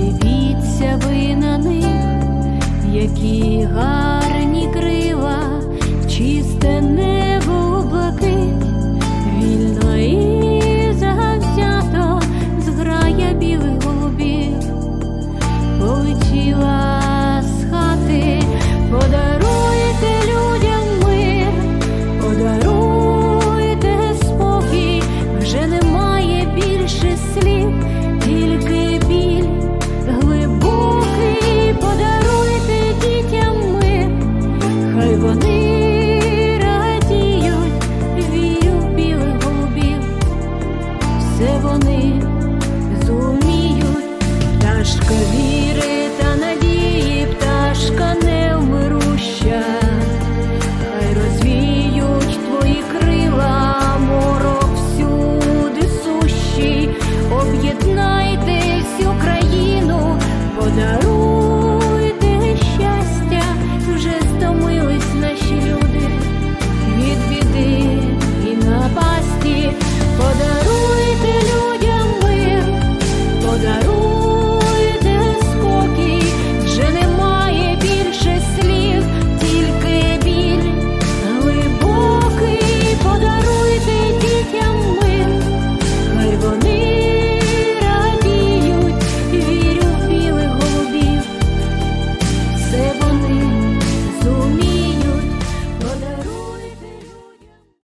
крила, подивіться ви на них, які гарні connais.